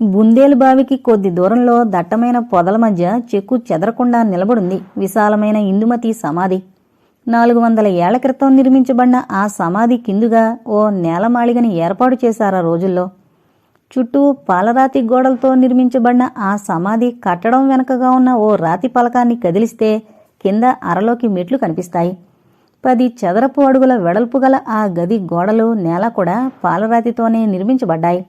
బుందేలు బావికి కొద్ది దూరంలో దట్టమైన పొదల మధ్య చెక్కు చెదరకుండా నిలబడింది. విశాలమైన ఇందుమతి సమాధి. నాలుగు వందల ఏళ్ళ క్రితం నిర్మించబడిన ఆ సమాధి కిందుగా ఓ నేలమాళిగని ఏర్పాటు చేశారు ఆ రోజుల్లో. చుట్టూ పాలరాతి గోడలతో నిర్మించబడిన ఆ సమాధి కట్టడం వెనకగా ఉన్న ఓ రాతి పలకాన్ని కదిలిస్తే కింద అరలోకి మెట్లు కనిపిస్తాయి. పది చదరపు అడుగుల వెడల్పు గల ఆ గది గోడలు నేల కూడా పాలరాతితోనే నిర్మించబడ్డాయి.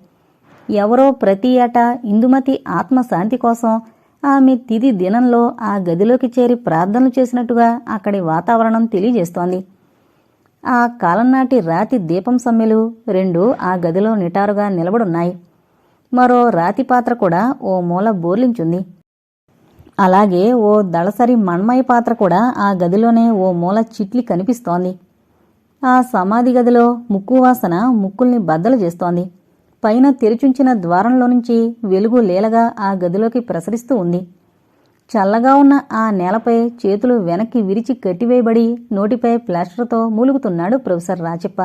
ఎవరో ప్రతి ఏటా ఇందుమతి ఆత్మశాంతి కోసం ఆమె తిది దినంలో ఆ గదిలోకి చేరి ప్రార్థనలు చేసినట్టుగా అక్కడి వాతావరణం తెలియజేస్తోంది. ఆ కాలం నాటి రాతి దీపం సమ్మెలు రెండు ఆ గదిలో నిటారుగా నిలబడున్నాయి. మరో రాతి పాత్ర కూడా ఓ మూల బోర్లించుంది. అలాగే ఓ దళసరి మణ్మయ పాత్ర కూడా ఆ గదిలోనే ఓ మూల చిట్లి కనిపిస్తోంది. ఆ సమాధి గదిలో ముక్కు వాసన ముక్కుల్ని బద్దలు చేస్తోంది. పైన తెరిచుంచిన ద్వారంలో నుంచి వెలుగు లేలగా ఆ గదిలోకి ప్రసరిస్తూ ఉంది. చల్లగా ఉన్న ఆ నేలపై చేతులు వెనక్కి విరిచి కట్టివేయబడి నోటిపై ప్లాస్టర్తో మూలుగుతున్నాడు ప్రొఫెసర్ రాచప్ప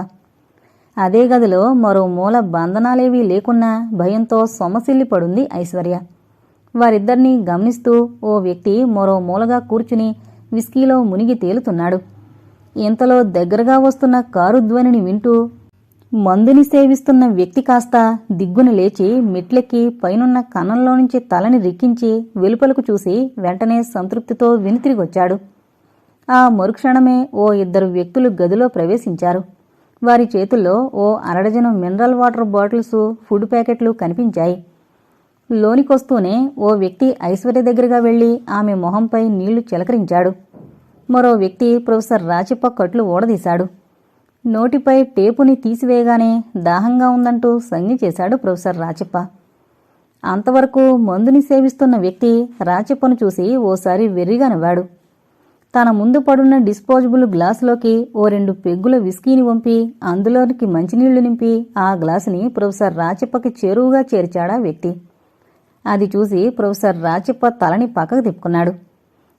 అదే గదిలో మరో మూల బంధనాలేవీ లేకున్నా భయంతో సొమసిల్లి పడుంది ఐశ్వర్య. వారిద్దరినీ గమనిస్తూ ఓ వ్యక్తి మరో మూలగా కూర్చుని విస్కీలో మునిగి తేలుతున్నాడు. ఇంతలో దగ్గరగా వస్తున్న కారు ధ్వనిని వింటూ మందుని సేవిస్తున్న వ్యక్తి కాస్త దిగ్గున లేచి మెట్లెక్కి పైనున్న కన్నంలో నుంచి తలని రిక్కించి వెలుపలకు చూసి వెంటనే సంతృప్తితో వెనుతిరిగొచ్చాడు ఆ మరుక్షణమే ఓ ఇద్దరు వ్యక్తులు గదిలో ప్రవేశించారు. వారి చేతుల్లో ఓ అరడజనం మినరల్ వాటర్ బాటిల్స్ ఫుడ్ ప్యాకెట్లు కనిపించాయి. లోనికొస్తూనే ఓ వ్యక్తి ఐశ్వర్య దగ్గరగా వెళ్ళి ఆమె మొహంపై నీళ్ళు చిలకరించాడు. మరో వ్యక్తి ప్రొఫెసర్ రాచిప్ప కట్లు ఓడదీశాడు నోటిపై టేపుని తీసివేయగానే దాహంగా ఉందంటూ సంజ్ఞ చేశాడు ప్రొఫెసర్ రాచిప్ప అంతవరకు మందుని సేవిస్తున్న వ్యక్తి రాచిప్పను చూసి ఓసారి వెర్రిగా నవ్వాడు. తన ముందు పడున్న డిస్పోజబుల్ గ్లాసులోకి ఓ రెండు పెగ్గుల విస్కీని వంపి అందులోనికి మంచినీళ్ళు నింపి ఆ గ్లాసుని ప్రొఫెసర్ రాచిప్పకి చేరువుగా చేర్చాడా వ్యక్తి. అది చూసి ప్రొఫెసర్ రాచిప్ప తలని పక్కకు తిప్పుకున్నాడు.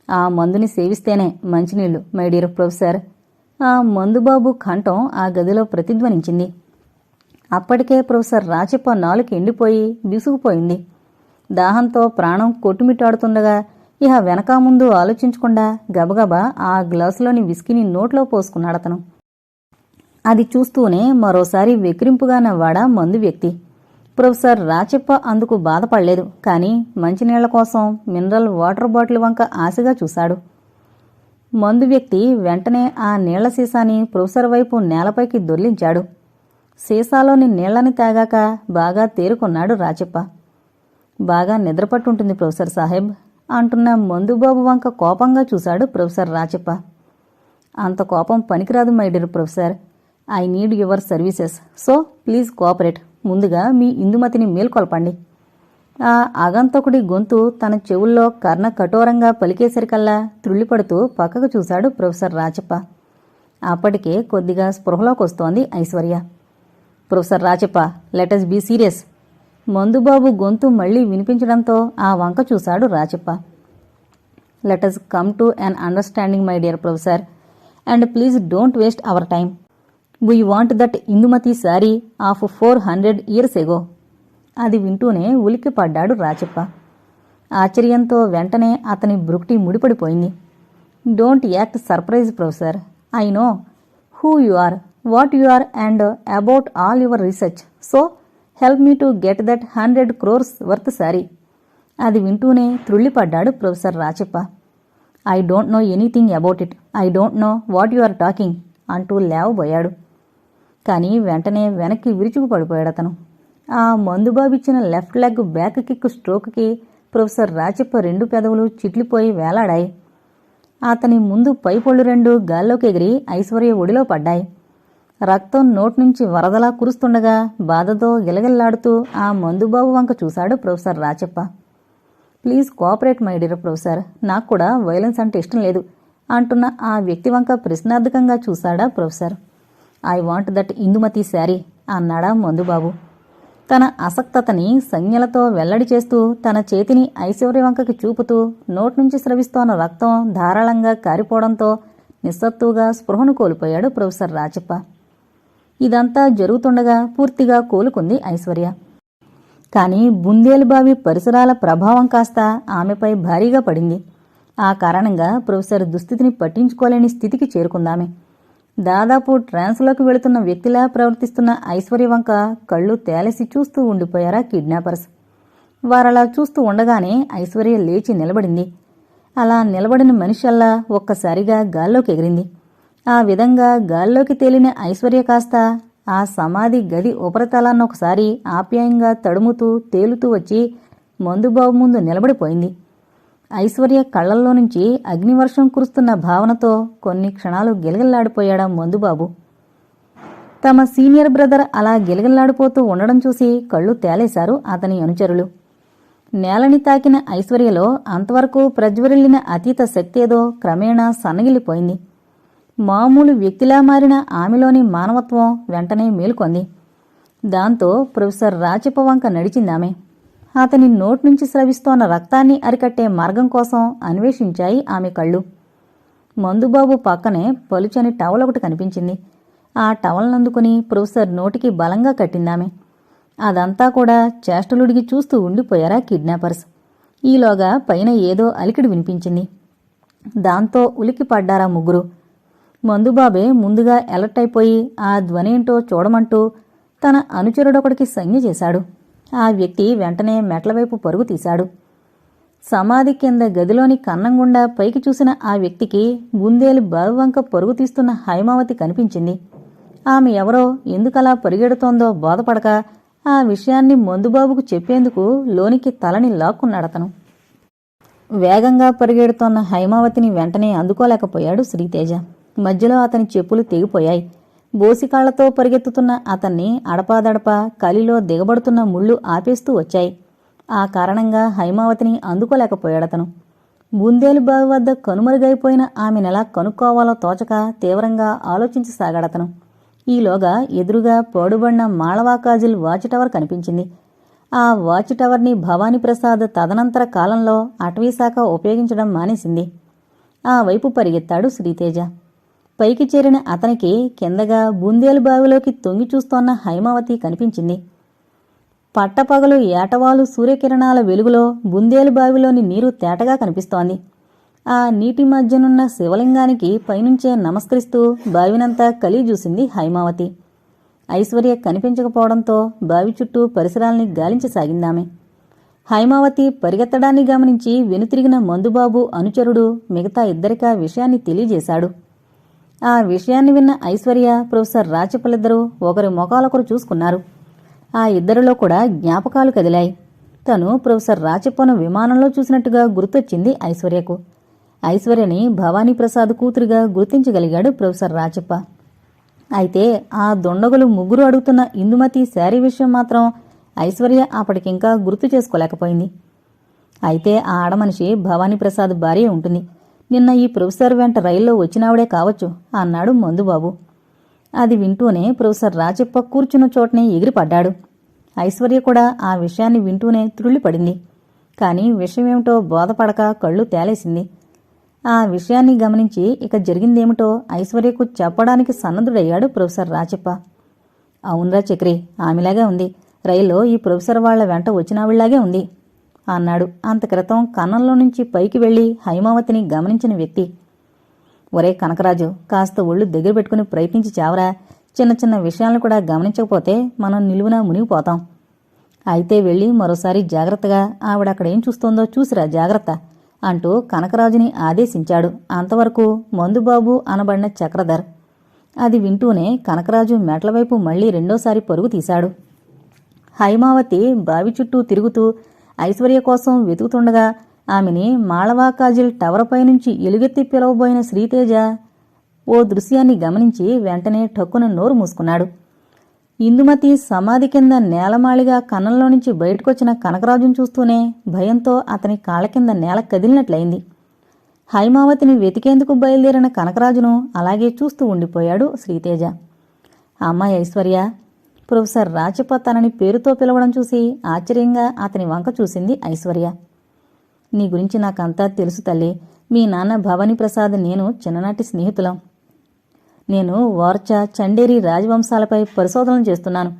ఆ మందుని సేవిస్తేనే మంచినీళ్ళు మై డియర్ ప్రొఫెసర్. ఆ మందుబాబు కంఠం ఆ గదిలో ప్రతిధ్వనించింది. అప్పటికే ప్రొఫెసర్ రాచిప్ప నాలుక ఎండిపోయి బిసుగుపోయింది దాహంతో ప్రాణం కొట్టుమిట్టాడుతుండగా ఇహ వెనక ముందు ఆలోచించకుండా గబగబా ఆ గ్లాసులోని విస్కీని నోట్లో పోసుకున్నాడతను అది చూస్తూనే మరోసారి వెక్రింపుగా నవ్వాడ మందు వ్యక్తి. ప్రొఫెసర్ రాచిప్ప అందుకు బాధపడలేదు కానీ మంచినీళ్ళ కోసం మినరల్ వాటర్ బాటిల్ వంక ఆశగా చూశాడు. మందు వ్యక్తి వెంటనే ఆ నీళ్ళ సీసాని ప్రొఫెసర్ వైపు నేలపైకి దొర్లించాడు. సీసాలోని నీళ్ళని తాగాక బాగా తేరుకున్నాడు రాచిప్ప బాగా నిద్రపట్టుంటుంది ప్రొఫెసర్ సాహెబ్ అంటున్న మందుబాబు వంక కోపంగా చూశాడు ప్రొఫెసర్ రాచిప్ప అంత కోపం పనికిరాదు my dear professor. I need your services. So please cooperate. ముందుగా మీ ఇందుమతిని మేల్కొల్పండి. ఆ ఆగంతకుడి గొంతు తన చెవుల్లో కర్ణ కఠోరంగా పలికేసరికల్లా త్రుళ్ళిపడుతూ పక్కకు చూశాడు ప్రొఫెసర్ రాచప్ప అప్పటికే కొద్దిగా స్పృహలోకొస్తోంది Aishwarya. Professor Rachappa let us be serious మందుబాబు గొంతు మళ్ళీ వినిపించడంతో ఆ వంక చూశాడు Rachappa let us come to an understanding my dear professor and please don't waste our time we want that Indumathi sari of four hundred years ago అది వింటూనే ఉలిక్కిపడ్డాడు రాచప్ప ఆశ్చర్యంతో వెంటనే అతని బ్రుక్టి ముడిపడిపోయింది. Don't act surprise professor. I know. Who you are. What you are and about all your research. So help me to get that hundred crores worth sari అది వింటూనే త్రుళ్ళిపడ్డాడు professor Rachappa I don't know anything about it. I don't know what you are talking అంటూ లేవబోయాడు. కానీ వెంటనే వెనక్కి విరుచుకు పడిపోయాడు అతను. ఆ మందుబాబిచ్చిన లెఫ్ట్ లెగ్ బ్యాక్ కిక్ స్ట్రోక్కి ప్రొఫెసర్ రాచప్ప రెండు పెదవులు చిట్లిపోయి వేలాడాయి. అతని ముందు పైపొళ్ళు రెండు గాల్లోకి ఎగిరి ఐశ్వర్య ఒడిలో పడ్డాయి. రక్తం నోటి నుంచి వరదలా కురుస్తుండగా బాధతో గిలగిల్లాడుతూ ఆ మందుబాబు వంక చూశాడు professor Rachappa please cooperate my dear professor. నాకు కూడా వైలెన్స్ అంటే ఇష్టం లేదు అంటున్న ఆ వ్యక్తి వంక ప్రశ్నార్థకంగా చూశాడా professor. I want that Indumathi sari అన్నాడా మందుబాబు తన అసక్తతని సంజ్ఞలతో వెల్లడి చేస్తూ తన చేతిని ఐశ్వర్యవంకకి చూపుతూ నోటి నుంచి స్రవిస్తోన్న రక్తం ధారాళంగా కారిపోవడంతో నిస్సత్తుగా స్పృహను కోల్పోయాడు ప్రొఫెసర్ రాచప్ప ఇదంతా జరుగుతుండగా పూర్తిగా కోలుకుంది ఐశ్వర్య. కానీ బుందేలుబావి పరిసరాల ప్రభావం కాస్త ఆమెపై భారీగా పడింది. ఆ కారణంగా ప్రొఫెసర్ దుస్థితిని పట్టించుకోలేని స్థితికి చేరుకుందామే. దాదాపు ట్రాన్స్లోకి వెళుతున్న వ్యక్తిలా ప్రవర్తిస్తున్న ఐశ్వర్య వంక కళ్ళు తేలసి చూస్తూ ఉండిపోయారా కిడ్నాపర్స్. వారలా చూస్తూ ఉండగానే ఐశ్వర్య లేచి నిలబడింది. అలా నిలబడిన మనిషల్లా ఒక్కసారిగా గాల్లోకి ఎగిరింది. ఆ విధంగా గాల్లోకి తేలిన ఐశ్వర్య కాస్త ఆ సమాధి గది ఉపరితలాన్ని ఒకసారి ఆప్యాయంగా తడుముతూ తేలుతూ వచ్చి మందుబాబు ముందు నిలబడిపోయింది. ఐశ్వర్య కళ్ళల్లో నుంచి అగ్నివర్షం కురుస్తున్న భావనతో కొన్ని క్షణాలు గిలగిల్లాడిపోయాడా మందుబాబు. తమ సీనియర్ బ్రదర్ అలా గిలగిల్లాడిపోతూ ఉండడం చూసి కళ్ళు తేలేశారు అతని అనుచరులు. నేలని తాకిన ఐశ్వర్యలో అంతవరకు ప్రజ్వరిల్లిన అతీత శక్తేదో క్రమేణా సన్నగిల్లిపోయింది మామూలు వ్యక్తిలా మారిన ఆమెలోని మానవత్వం వెంటనే మేలుకొంది. దాంతో ప్రొఫెసర్ రాచపవంక నడిచిందామె. అతని నోటి నుంచి స్రవిస్తోన్న రక్తాన్ని అరికట్టే మార్గం కోసం అన్వేషించాయి ఆమె కళ్ళు. మందుబాబు పక్కనే పలుచని టవల్ ఒకటి కనిపించింది. ఆ టవల్ని అందుకుని ప్రొఫెసర్ నోటికి బలంగా కట్టిందామె. అదంతా కూడా చేష్టలుడిగి చూస్తూ ఉండిపోయారా కిడ్నాపర్స్. ఈలోగా పైన ఏదో అలికిడి వినిపించింది. దాంతో ఉలికి పడ్డారా ముగ్గురు. మందుబాబే ముందుగా అలర్ట్ అయిపోయి ఆ ధ్వనేంటో చూడమంటూ తన అనుచరుడొకడికి సంజ్ఞ చేశాడు. ఆ వ్యక్తి వెంటనే మెట్లవైపు పరుగు తీశాడు. సమాధి కింద గదిలోని కన్నం గుండా పైకి చూసిన ఆ వ్యక్తికి గుందేలు బావివంక పరుగు తీస్తున్న హైమావతి కనిపించింది. ఆమె ఎవరో ఎందుకలా పరిగెడుతోందో బోధపడక ఆ విషయాన్ని మందుబాబుకు చెప్పేందుకు లోనికి తలని లాక్కున్నాడతను వేగంగా పరిగెడుతోన్న హైమావతిని వెంటనే అందుకోలేకపోయాడు శ్రీతేజ. మధ్యలో అతని చెప్పులు తెగిపోయాయి. బోసికాళ్ళతో పరిగెత్తుతున్న అతన్ని అడపాదడపా కలిలో దిగబడుతున్న ముళ్ళు ఆపేస్తూ వచ్చాయి. ఆ కారణంగా హైమావతిని అందుకోలేకపోయాడతను. బుందేలు బావి వద్ద కనుమరుగైపోయిన ఆమెనెలా కనుక్కోవాలో తోచక తీవ్రంగా ఆలోచించసాగాడతను. ఈలోగా ఎదురుగా పోడుబడిన మాళవాకాజిల్ వాచ్ టవర్ కనిపించింది. ఆ వాచ్ టవర్ని భవానీ ప్రసాద్ తదనంతర కాలంలో అటవీశాఖ ఉపయోగించడం మానేసింది. ఆ వైపు పరిగెత్తాడు శ్రీతేజ. పైకి చేరిన అతనికి కిందగా బూందేలు బావిలోకి తొంగి చూస్తోన్న హైమావతి కనిపించింది. పట్టపగలు ఏటవాలు సూర్యకిరణాల వెలుగులో బుందేలు బావిలోని నీరు తేటగా కనిపిస్తోంది. ఆ నీటి మధ్యనున్న శివలింగానికి పైనుంచే నమస్కరిస్తూ బావినంతా కలి చూసింది హైమావతి. ఐశ్వర్య కనిపించకపోవడంతో బావి చుట్టూ పరిసరాల్ని గాలించసాగిందామె హైమావతి పరిగెత్తడాన్ని గమనించి వెనుతిరిగిన మందుబాబు అనుచరుడు మిగతా ఇద్దరికా విషయాన్ని తెలియజేశాడు. ఆ విషయాన్ని విన్న ఐశ్వర్య ప్రొఫెసర్ రాచపలిద్దరూ ఒకరి ముఖాలొకరు చూసుకున్నారు. ఆ ఇద్దరిలో కూడా జ్ఞాపకాలు కదిలాయి. తను ప్రొఫెసర్ రాచప్పను విమానంలో చూసినట్టుగా గుర్తొచ్చింది ఐశ్వర్యకు. ఐశ్వర్యని భవానీ ప్రసాద్ కూతురిగా గుర్తించగలిగాడు ప్రొఫెసర్ రాచప్ప అయితే ఆ దొండగులు ముగ్గురు అడుగుతున్న ఇందుమతి శారీ విషయం మాత్రం ఐశ్వర్య అప్పటికింకా గుర్తు చేసుకోలేకపోయింది. అయితే ఆ ఆడమనిషి భవానీ ప్రసాద్ భార్య ఉంటుంది. నిన్న ఈ ప్రొఫెసర్ వెంట రైల్లో వచ్చినావిడే కావచ్చు అన్నాడు మందుబాబు. అది వింటూనే ప్రొఫెసర్ రాజప్ప కూర్చున్న చోటనే ఎగిరిపడ్డాడు. ఐశ్వర్య కూడా ఆ విషయాన్ని వింటూనే త్రుళ్ళిపడింది. కానీ విషయమేమిటో బోధపడక కళ్ళు తేలేసింది. ఆ విషయాన్ని గమనించి ఇక జరిగిందేమిటో ఐశ్వర్యకు చెప్పడానికి సన్నద్ధుడయ్యాడు ప్రొఫెసర్ రాచప్ప అవునరా చక్రి ఆమెలాగే ఉంది. రైల్లో ఈ ప్రొఫెసర్ వాళ్ళ వెంట వచ్చినావిళ్ళాగే ఉంది. అన్నాడు. అంత క్రితం కన్నంలో నుంచి పైకి వెళ్ళి హైమావతిని గమనించిన వ్యక్తి. ఒరే కనకరాజు కాస్త ఒళ్ళు దగ్గర పెట్టుకుని ప్రయత్నించి చావరా. చిన్న చిన్న విషయాలను కూడా గమనించకపోతే మనం నిలువున మునిగిపోతాం. అయితే వెళ్ళి మరోసారి జాగ్రత్తగా ఆవిడ అక్కడ ఏం చూస్తోందో చూసిరా జాగ్రత్త అంటూ కనకరాజుని ఆదేశించాడు. అంతవరకు మందుబాబు అనబడిన చక్రధర్. అది వింటూనే కనకరాజు మెట్లవైపు మళ్ళీ రెండోసారి పరుగు తీశాడు. హైమావతి బావి చుట్టూ తిరుగుతూ ఐశ్వర్య కోసం వెతుకుతుండగా ఆమెని మాళవా కాజిల్ టవర్పై నుంచి ఎలుగెత్తి పిలవబోయిన శ్రీతేజ ఓ దృశ్యాన్ని గమనించి వెంటనే ఠక్కున నోరు మూసుకున్నాడు. ఇందుమతి సమాధి కింద నేలమాళిగా కన్నంలో నుంచి బయటకొచ్చిన కనకరాజును చూస్తూనే భయంతో అతని కాళ్ళ కింద నేల కదిలినట్లయింది. హైమావతిని వెతికేందుకు బయలుదేరిన కనకరాజును అలాగే చూస్తూ ఉండిపోయాడు శ్రీతేజ. అమ్మాయి ఐశ్వర్య ప్రొఫెసర్ రాచప్ప తనని పేరుతో పిలవడం చూసి ఆశ్చర్యంగా అతని వంక చూసింది ఐశ్వర్య. నీ గురించి నాకంతా తెలుసు తల్లి. మీ నాన్న భవానీ ప్రసాద్ నేను చిన్ననాటి స్నేహితులం. నేను వార్చ చండేరి రాజవంశాలపై పరిశోధనలు చేస్తున్నాను.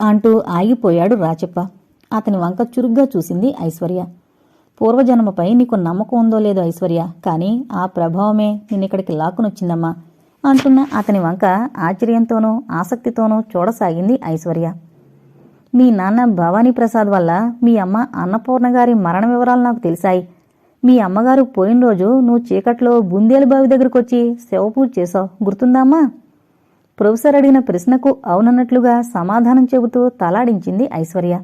అంటూ ఆగిపోయాడు రాచప్ప అతని వంక చురుగ్గా చూసింది ఐశ్వర్య. పూర్వజన్మపై నీకు నమ్మకం ఉందో లేదో ఐశ్వర్య. కానీ ఆ ప్రభావమే నిన్నిక్కడికి లాక్కునొచ్చిందమ్మా. అంటున్న అతని వంక ఆశ్చర్యంతోనూ ఆసక్తితోనూ చూడసాగింది ఐశ్వర్య. మీ నాన్న భవానీ ప్రసాద్ వల్ల మీ అమ్మ అన్నపూర్ణ గారి మరణ వివరాలు నాకు తెలిసాయి. మీ అమ్మగారు పోయిన రోజు నువ్వు చీకట్లో బుందేలు బావి దగ్గరకొచ్చి శవపూజ చేశావు. గుర్తుందామా ప్రొఫెసర్ అడిగిన ప్రశ్నకు అవునన్నట్లుగా సమాధానం చెబుతూ తలాడించింది ఐశ్వర్య.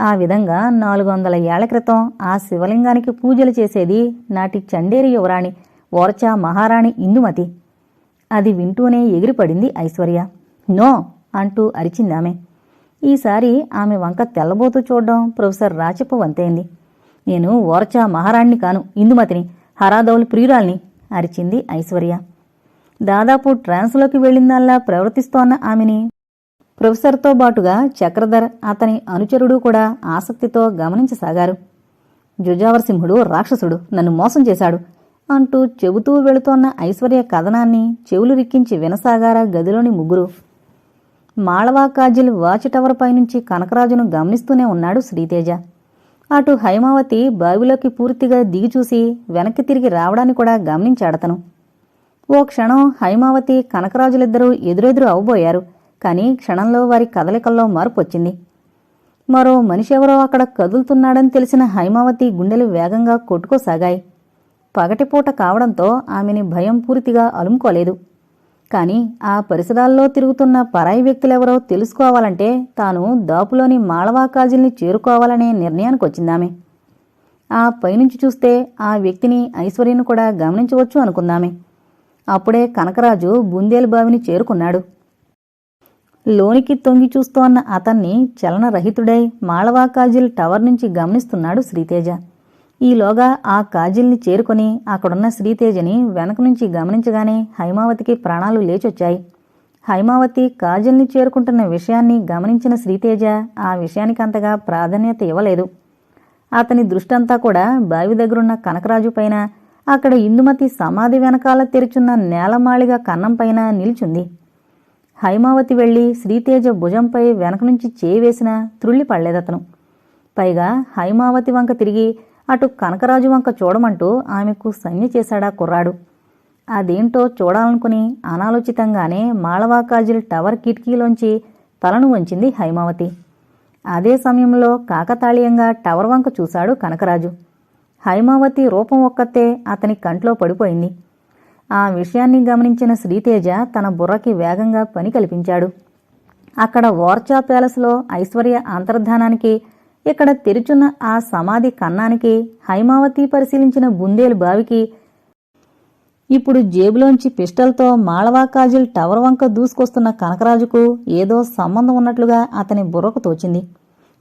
ఆ విధంగా నాలుగు వందల ఏళ్ళ క్రితం ఆ శివలింగానికి పూజలు చేసేది నాటి చండేరి యువరాణి ఓర్చా మహారాణి ఇందుమతి. అది వింటూనే ఎగిరిపడింది ఐశ్వర్య. నో! అంటూ అరిచిందామె. ఈసారి ఆమె వంక తెల్లబోతూ చూడడం ప్రొఫెసర్ రాచప్ప వంతైంది. నేను ఓర్చా మహారాణ్ణి కాను ఇందుమతిని హరాదౌలు ప్రియురాల్ని అరిచింది ఐశ్వర్య. దాదాపు ట్రాన్స్లోకి వెళ్ళిందల్లా ప్రవర్తిస్తోన్న ఆమెని ప్రొఫెసర్తో బాటుగా చక్రధర్ అతని అనుచరుడు కూడా ఆసక్తితో గమనించసాగారు. జుజావరసింహుడు రాక్షసుడు నన్ను మోసం చేశాడు. అంటూ చెబుతూ వెళుతోన్న ఐశ్వర్య కథనాన్ని చెవులు రిక్కించి వినసాగారా గదిలోని ముగ్గురు. మాళవా కాజిల్ వాచ్ టవర్ పైనుంచి కనకరాజును గమనిస్తూనే ఉన్నాడు శ్రీతేజ. అటు హైమావతి బావిలోకి పూర్తిగా దిగి చూసి వెనక్కి తిరిగి రావడాన్ని కూడా గమనించాడతను. ఓ క్షణం హైమావతి కనకరాజులిద్దరూ ఎదురెదురు అవబోయారు కానీ క్షణంలో వారి కదలికల్లో మార్పు వచ్చింది మరో మనిషి ఎవరో అక్కడ కదులుతున్నాడని తెలిసిన హైమావతి గుండెలు వేగంగా కొట్టుకోసాగాయి. పగటిపూట కావడంతో ఆమెని భయం పూర్తిగా అలుముకోలేదు. కాని ఆ పరిసరాల్లో తిరుగుతున్న పరాయి వ్యక్తులెవరో తెలుసుకోవాలంటే తాను దాపులోని మాళవా కాజిల్ని చేరుకోవాలనే నిర్ణయానికొచ్చిందామె. ఆ పైనుంచి చూస్తే ఆ వ్యక్తిని ఐశ్వర్యను కూడా గమనించవచ్చు అనుకుందామె. అప్పుడే కనకరాజు బుందేలు బావిని చేరుకున్నాడు. లోనికి తొంగి చూస్తోన్న అతన్ని చలనరహితుడై మాళవా కాజిల్ టవర్ నుంచి గమనిస్తున్నాడు శ్రీతేజ. ఈలోగా ఆ కాజిల్ని చేరుకొని అక్కడున్న శ్రీతేజని వెనక నుంచి గమనించగానే హైమావతికి ప్రాణాలు లేచొచ్చాయి. హైమావతి కాజల్ని చేరుకుంటున్న విషయాన్ని గమనించిన శ్రీతేజ ఆ విషయానికి అంతగా ప్రాధాన్యత ఇవ్వలేదు. అతని దృష్టంతా కూడా బావి దగ్గరున్న కనకరాజు పైన అక్కడ ఇందుమతి సమాధి వెనకాల తెరుచున్న నేలమాళిగా కన్నం పైన నిల్చుంది. హైమావతి వెళ్ళి శ్రీతేజ భుజంపై వెనక నుంచి చేయి వేసినా త్రుళ్ళిపడలేదతను పైగా హైమావతి వంక తిరిగి అటు కనకరాజు వంక చూడమంటూ ఆమెకు సంజ్ఞ చేశాడా కుర్రాడు. అదేంటో చూడాలనుకుని అనాలోచితంగానే మాళవాకాజిల్ టవర్ కిటికీలోంచి తలను వంచింది హైమావతి. అదే సమయంలో కాకతాళీయంగా టవర్ వంక చూశాడు కనకరాజు. హైమావతి రూపం ఒక్కతే అతని కంట్లో పడిపోయింది. ఆ విషయాన్ని గమనించిన శ్రీతేజ తన బుర్రకి వేగంగా పని కల్పించాడు. అక్కడ వార్చా ప్యాలెస్లో ఐశ్వర్య అంతర్ధానానికి ఇక్కడ తెరుచున్న ఆ సమాధి కన్నానికి హైమావతి పరిశీలించిన బుందేలు బావికి ఇప్పుడు జేబులోంచి పిస్టల్తో మాళవా కాజిల్ టవర్ వంక దూసుకొస్తున్న కనకరాజుకు ఏదో సంబంధం ఉన్నట్లుగా అతని బుర్రకు తోచింది.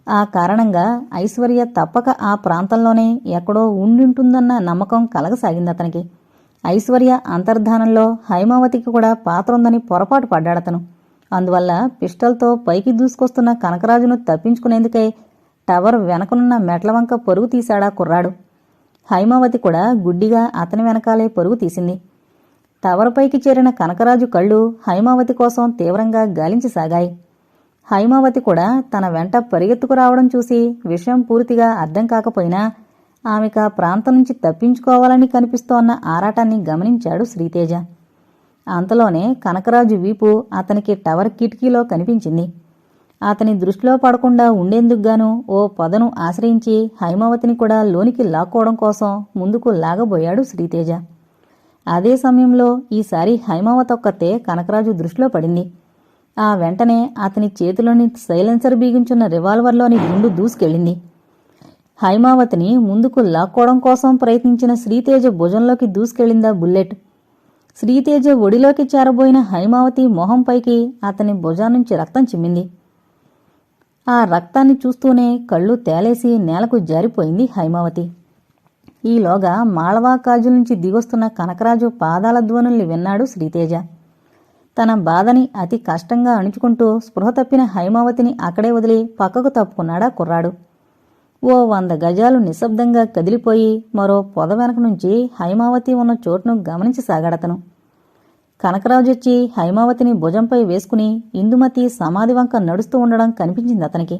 ఆ కారణంగా ఐశ్వర్య తప్పక ఆ ప్రాంతంలోనే ఎక్కడో ఉండింటుందన్న నమ్మకం కలగసాగింది అతనికి. ఐశ్వర్య అంతర్ధానంలో హైమావతికి కూడా పాత్ర ఉందని పొరపాటు పడ్డాడతను. అందువల్ల పిస్టల్తో పైకి దూసుకొస్తున్న కనకరాజును తప్పించుకునేందుకై టవర్ వెనకనున్న మెట్లవంక పరుగు తీశాడా కుర్రాడు. హైమావతి కూడా గుడ్డిగా అతని వెనకాలే పరుగు తీసింది. టవర్ పైకి చేరిన కనకరాజు కళ్ళు హైమావతి కోసం తీవ్రంగా గాలించసాగాయి హైమావతి కూడా తన వెంట పరిగెత్తుకు రావడం చూసి విషయం పూర్తిగా అర్థం కాకపోయినా ఆమెకు ఆ ప్రాంతం నుంచి తప్పించుకోవాలని కనిపిస్తోన్న ఆరాటాన్ని గమనించాడు శ్రీతేజ. అంతలోనే కనకరాజు వీపు అతనికి టవర్ కిటికీలో కనిపించింది. అతని దృష్టిలో పడకుండా ఉండేందుకుగాను ఓ పొదను ఆశ్రయించి హైమావతిని కూడా లోనికి లాక్కోవడం కోసం ముందుకు లాగబోయాడు శ్రీతేజ. అదే సమయంలో ఈసారి హైమావతి ఒక్కతే కనకరాజు దృష్టిలో పడింది. ఆ వెంటనే అతని చేతిలోని సైలెన్సర్ బిగించున్న రివాల్వర్లోని గుండు దూసుకెళ్ళింది. హైమావతిని ముందుకు లాక్కోవడం కోసం ప్రయత్నించిన శ్రీతేజ భుజంలోకి దూసుకెళ్ళిందా బుల్లెట్. శ్రీతేజ ఒడిలోకి చేరబోయిన హైమావతి మొహంపైకి అతని భుజం నుంచి రక్తం చిమ్మింది. ఆ రక్తాన్ని చూస్తూనే కళ్ళు తేలేసి నేలకు జారిపోయింది హైమావతి. ఈలోగా మాళవా కాజు నుంచి దిగొస్తున్న కనకరాజు పాదాల ధ్వనుల్ని విన్నాడు శ్రీతేజ. తన బాధని అతి కష్టంగా అణుచుకుంటూ స్పృహ తప్పిన హైమావతిని అక్కడే వదిలి పక్కకు తప్పుకున్నాడా కుర్రాడు. ఓ వంద గజాలు నిశ్శబ్దంగా కదిలిపోయి మరో పొద వెనక నుంచి హైమావతి ఉన్న చోటును గమనించసాగాడతను. కనకరాజొచ్చి హైమావతిని భుజంపై వేసుకుని ఇందుమతి సమాధి వంక నడుస్తూ ఉండడం కనిపించింది అతనికి.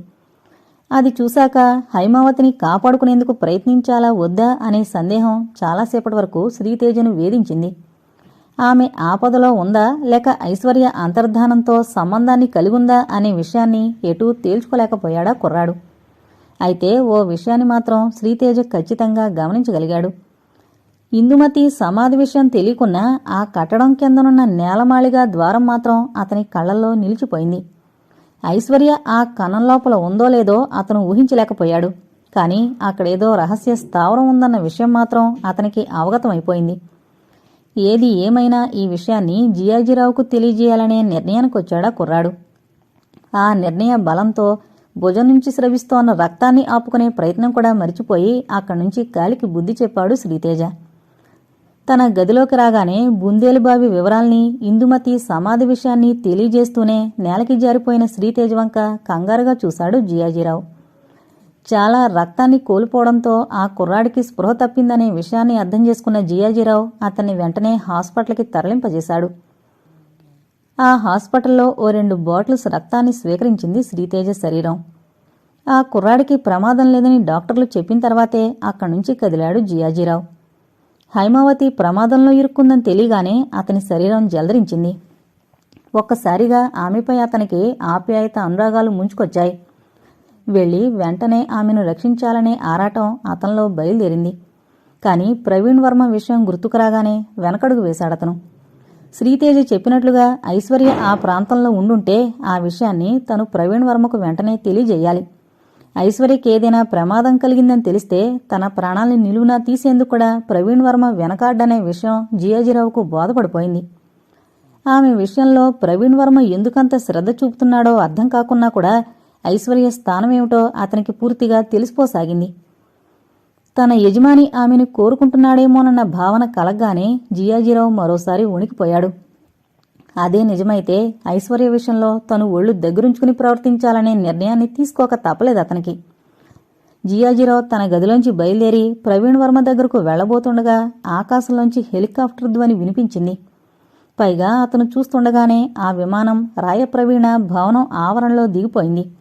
అది చూశాక హైమావతిని కాపాడుకునేందుకు ప్రయత్నించాలా వద్దా అనే సందేహం చాలాసేపటి వరకు శ్రీతేజను వేధించింది. ఆమె ఆపదలో ఉందా లేక ఐశ్వర్య అంతర్ధానంతో సంబంధాన్ని కలిగుందా అనే విషయాన్ని ఎటూ తేల్చుకోలేకపోయాడా కుర్రాడు. అయితే ఓ విషయాన్ని మాత్రం శ్రీతేజ ఖచ్చితంగా గమనించగలిగాడు. ఇందుమతి సమాధి విషయం తెలియకున్నా ఆ కట్టడం కిందనున్న నేలమాళిగా ద్వారం మాత్రం అతని కళ్ళల్లో నిలిచిపోయింది. ఐశ్వర్య ఆ కణం లోపల ఉందో లేదో అతను ఊహించలేకపోయాడు. కానీ అక్కడేదో రహస్య స్థావరం ఉందన్న విషయం మాత్రం అతనికి అవగతమైపోయింది. ఏది ఏమైనా ఈ విషయాన్ని జియాజీరావుకు తెలియజేయాలనే నిర్ణయానికొచ్చాడా కుర్రాడు. ఆ నిర్ణయ బలంతో భుజం నుంచి స్రవిస్తోన్న రక్తాన్ని ఆపుకునే ప్రయత్నం కూడా మరిచిపోయి అక్కడి నుంచి కాలికి బుద్ధి చెప్పాడు శ్రీతేజ. తన గదిలోకి రాగానే బుందేలుబావి వివరాల్ని ఇందుమతి సమాధి విషయాన్ని తెలియజేస్తూనే నేలకి జారిపోయిన శ్రీతేజ్ వంక కంగారుగా చూశాడు జియాజీరావు. చాలా రక్తాన్ని కోల్పోవడంతో ఆ కుర్రాడికి స్పృహ తప్పిందనే విషయాన్ని అర్థం చేసుకున్న జియాజీరావు అతన్ని వెంటనే హాస్పిటల్కి తరలింపజేశాడు. ఆ హాస్పిటల్లో ఓ రెండు బాటిల్స్ రక్తాన్ని స్వీకరించింది శ్రీతేజ శరీరం. ఆ కుర్రాడికి ప్రమాదం లేదని డాక్టర్లు చెప్పిన తర్వాతే అక్కడి నుంచి కదిలాడు జియాజీరావు. హైమావతి ప్రమాదంలో ఇరుక్కుందని తెలియగానే అతని శరీరం జలదరించింది. ఒక్కసారిగా ఆమెపై అతనికి ఆప్యాయత అనురాగాలు ముంచుకొచ్చాయి. వెళ్ళి వెంటనే ఆమెను రక్షించాలనే ఆరాటం అతనిలో బయలుదేరింది. కానీ ప్రవీణ్ వర్మ విషయం గుర్తుకురాగానే వెనకడుగు వేశాడతను. శ్రీతేజ చెప్పినట్లుగా ఐశ్వర్య ఆ ప్రాంతంలో ఉండుంటే ఆ విషయాన్ని తను ప్రవీణ్ వర్మకు వెంటనే తెలియజేయాలి. ఐశ్వర్యకి ఏదైనా ప్రమాదం కలిగిందని తెలిస్తే తన ప్రాణాల్ని నిలువునా తీసేందుకు కూడా ప్రవీణ్ వర్మ వెనకాడ్డనే విషయం జియాజీరావుకు బోధపడిపోయింది. ఆమె విషయంలో ప్రవీణ్ వర్మ ఎందుకంత శ్రద్ధ చూపుతున్నాడో అర్థం కాకున్నా కూడా ఐశ్వర్య స్థానమేమిటో అతనికి పూర్తిగా తెలిసిపోసాగింది. తన యజమాని ఆమెను కోరుకుంటున్నాడేమోనన్న భావన కలగ్గానే జియాజీరావు మరోసారి ఉణికిపోయాడు అదే నిజమైతే ఐశ్వర్య విషయంలో తను ఒళ్ళు దగ్గరుంచుకుని ప్రవర్తించాలనే నిర్ణయాన్ని తీసుకోక తప్పలేదు అతనికి. జియాజీరావు తన గదిలోంచి బయలుదేరి ప్రవీణ్ వర్మ దగ్గరకు వెళ్ళబోతుండగా ఆకాశంలోంచి హెలికాప్టర్ ధ్వని వినిపించింది. పైగా అతను చూస్తుండగానే ఆ విమానం రాయప్రవీణ భవనం ఆవరణలో దిగిపోయింది.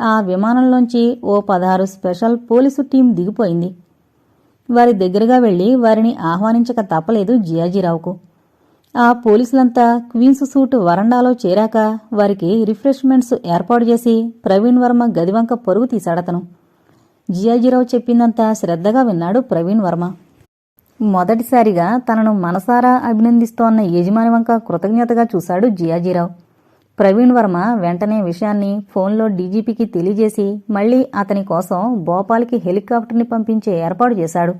ఆ విమానంలోంచి ఓ పదహారు స్పెషల్ పోలీసు టీం దిగిపోయింది. వారి దగ్గరగా వెళ్ళి వారిని ఆహ్వానించక తప్పలేదు జియాజీరావుకు. ఆ పోలీసులంతా క్వీన్స్ సూట్ వరండాలో చేరాక వారికి రిఫ్రెష్మెంట్స్ ఏర్పాటు చేసి ప్రవీణ్ వర్మ గదివంక పరుగు తీశాడతను. జియాజీరావు చెప్పిందంతా శ్రద్ధగా విన్నాడు ప్రవీణ్ వర్మ. మొదటిసారిగా తనను మనసారా అభినందిస్తోన్న యజమాని వంక కృతజ్ఞతగా చూశాడు జియాజీరావు. ప్రవీణ్ వర్మ వెంటనే విషయాన్ని ఫోన్లో డీజీపీకి తెలియజేసి మళ్ళీ అతని కోసం భోపాల్కి హెలికాప్టర్ని పంపించే ఏర్పాటు చేశాడు.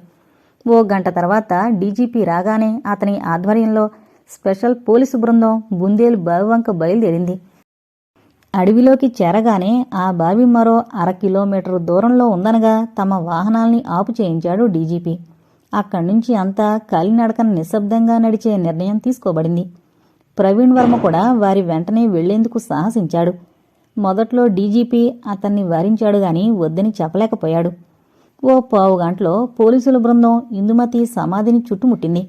ఓ గంట తర్వాత డీజీపీ రాగానే అతని ఆధ్వర్యంలో స్పెషల్ పోలీసు బృందం బుందేలు బావివంక బయలుదేరింది. అడవిలోకి చేరగానే ఆ బావి మరో అర కిలోమీటర్ దూరంలో ఉందనగా తమ వాహనాల్ని ఆపు చేయించాడు డీజీపీ. అక్కడి నుంచి అంతా కాలినడకన నిశ్శబ్దంగా నడిచే నిర్ణయం తీసుకోబడింది. ప్రవీణ్ వర్మ కూడా వారి వెంటనే వెళ్ళేందుకు సాహసించాడు. మొదట్లో డీజీపీ అతన్ని వారించాడు గాని వద్దని చెప్పలేకపోయాడు. ఓ పావు గంటలో పోలీసుల బృందం ఇందుమతి సమాధిని చుట్టుముట్టింది.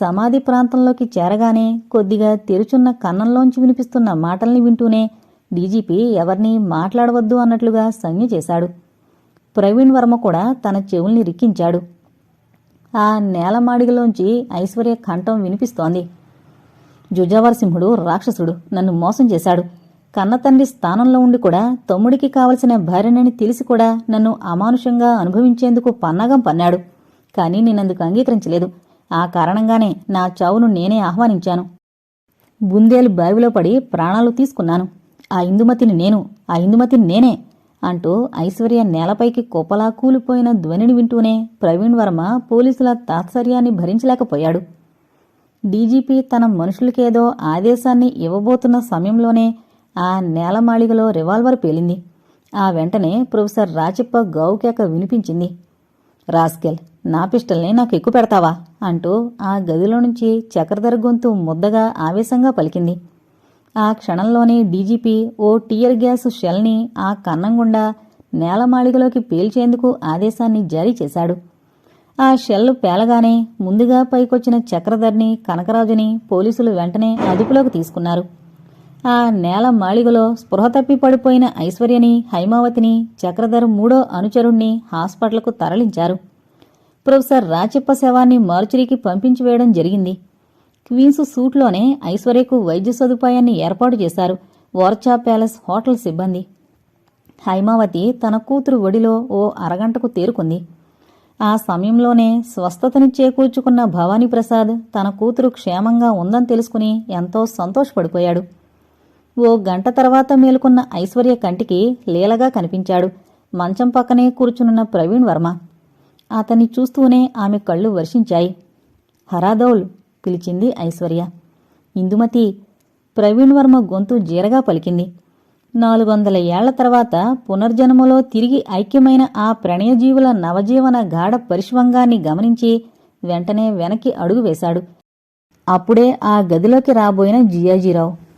సమాధి ప్రాంతంలోకి చేరగానే కొద్దిగా తెరుచున్న కన్నంలోంచి వినిపిస్తున్న మాటల్ని వింటూనే డీజీపీ ఎవరిని మాట్లాడవద్దు అన్నట్లుగా సంజ్ఞ చేశాడు. ప్రవీణ్ వర్మ కూడా తన చెవుల్ని రిక్కించాడు. ఆ నేలమాడిగలోంచి ఐశ్వర్య కంఠం వినిపిస్తోంది. జుజావరసింహుడు రాక్షసుడు నన్ను మోసం చేశాడు. కన్నతండ్రి స్థానంలో ఉండి కూడా తమ్ముడికి కావలసిన భార్యనని తెలిసి కూడా నన్ను అమానుషంగా అనుభవించేందుకు పన్నాగం పన్నాడు. కానీ నేనందుకు అంగీకరించలేదు. ఆ కారణంగానే నా చావును నేనే ఆహ్వానించాను. బుందేలు బావిలో పడి ప్రాణాలు తీసుకున్నాను. ఆ ఇందుమతిని నేను ఆ ఇందుమతిని నేనే అంటూ ఐశ్వర్య నేలపైకి కుప్పలా కూలిపోయిన ధ్వనిని వింటూనే ప్రవీణ్ వర్మ పోలీసుల తాత్సర్యాన్ని భరించలేకపోయాడు. డీజీపీ తన మనుషులకేదో ఆదేశాన్ని ఇవ్వబోతున్న సమయంలోనే ఆ నేలమాళిగలో రివాల్వర్ పేలింది. ఆ వెంటనే ప్రొఫెసర్ రాచిప్ప గౌకేక వినిపించింది. రాస్కెల్ నా పిస్టల్ని నాకు ఎక్కువ పెడతావా? అంటూ ఆ గదిలో నుంచి చక్రధర గొంతు ముద్దగా ఆవేశంగా పలికింది. ఆ క్షణంలోనే డీజీపీ ఓ టీయర్ గ్యాస్ షెల్ని ఆ కన్నం గుండా నేలమాళిగలోకి పేల్చేందుకు ఆదేశాన్ని జారీ చేశాడు. ఆ షెల్ పేలగానే ముందుగా పైకొచ్చిన చక్రధర్ని కనకరాజుని పోలీసులు వెంటనే అదుపులోకి తీసుకున్నారు. ఆ నేల మాళిగలో స్పృహ తప్పి పడిపోయిన ఐశ్వర్యని హైమావతిని చక్రధర్ మూడో అనుచరుణ్ణి హాస్పిటల్కు తరలించారు. ప్రొఫెసర్ రాచప్ప శవాన్ని మార్చురీకి పంపించి వేయడం జరిగింది. క్వీన్స్ సూట్లోనే ఐశ్వర్యకు వైద్య సదుపాయాన్ని ఏర్పాటు చేశారు వార్చా ప్యాలెస్ హోటల్ సిబ్బంది. హైమావతి తన కూతురు ఒడిలో ఓ అరగంటకు తేరుకుంది. ఆ సమయంలోనే స్వస్థతని చేకూర్చుకున్న భవానీ ప్రసాద్ తన కూతురు క్షేమంగా ఉందని తెలుసుకుని ఎంతో సంతోషపడిపోయాడు. ఓ గంట తర్వాత మేలుకున్న ఐశ్వర్య కంటికి లీలగా కనిపించాడు. మంచం పక్కనే కూర్చునున్న ప్రవీణ్ వర్మ. అతన్ని చూస్తూనే ఆమె కళ్ళు వర్షించాయి. హరాదౌల్ పిలిచింది ఐశ్వర్య. ఇందుమతి ప్రవీణ్ వర్మ గొంతు జీరగా పలికింది. నాలుగు వందల ఏళ్ళ తర్వాత పునర్జన్మలో తిరిగి ఐక్యమైన ఆ ప్రణయజీవుల నవజీవన గాఢ పరిశ్వంగాన్ని గమనించి వెంటనే వెనక్కి అడుగు వేశాడు. అప్పుడే ఆ గదిలోకి రాబోయిన జియాజీరావు.